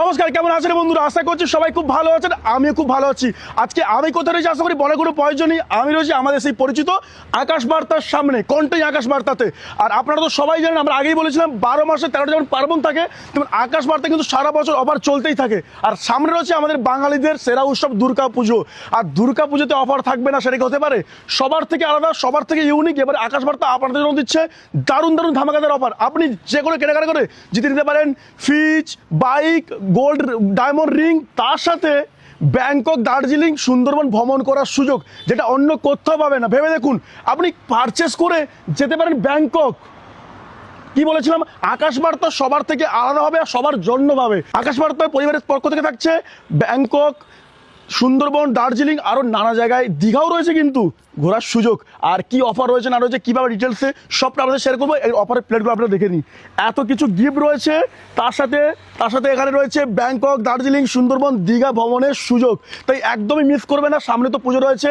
নমস্কার, কেমন আছেন বন্ধুরা? আশা করছি সবাই খুব ভালো আছেন, আমিও খুব ভালো আছি। আজকে আমি কোথায় রয়েছি আশা করি বলে কোনো প্রয়োজন নেই। আমি রয়েছি আমাদের সেই পরিচিত আকাশ বার্তার সামনে কন্টেই আকাশ বার্তাতে আর আপনারা তো সবাই জানেন, আমরা আগেই বলেছিলাম, বারো মাসে তেরোটা যেমন পার্বণ থাকে। তেমন আকাশ বার্তা কিন্তু সারা বছর অফার চলতেই থাকে। আর সামনে রয়েছে আমাদের বাঙালিদের সেরা উৎসব দুর্গা পুজো। আর দুর্গা পুজোতে অফার থাকবে না সেটা হতে পারে? সবার থেকে আলাদা, সবার থেকে ইউনিক এবার আকাশ বার্তা আপনাদের জন্য দিচ্ছে দারুণ দারুণ ধামাকাদার অফার আপনি যে কোনো কেনাকাটা করে জিতে নিতে পারেন। Fridge, bike gold diamond ring, তার সাথে ব্যাংকক দার্জিলিং সুন্দরবন ভ্রমণ করার সুযোগ, যেটা অন্য কোথাও পাবে না। ভেবে দেখুন, আপনি পারচেস করে যেতে পারেন ব্যাংকক। কি বলেছিলাম? আকাশ বার্তা সবার থেকে আলাদা হবে আর সবার জন্য পাবে আকাশ বার্তা পরিবারের পক্ষ থেকে থাকছে ব্যাংকক সুন্দরবন, দার্জিলিং আরও নানা জায়গায় দীঘাও রয়েছে কিন্তু ঘোরার সুযোগ। আর কি অফার রয়েছে না রয়েছে, কীভাবে ডিটেলসে সবটা আপনাদের শেয়ার করব, এই অফারের প্লেটগুলো আপনারা দেখে নিই এত কিছু গিফট রয়েছে, তার সাথে তার সাথে এখানে রয়েছে ব্যাংকক দার্জিলিং, সুন্দরবন, দীঘা ভ্রমণের সুযোগ। তাই একদমই মিস করবে না, সামনে তো পুজো রয়েছে।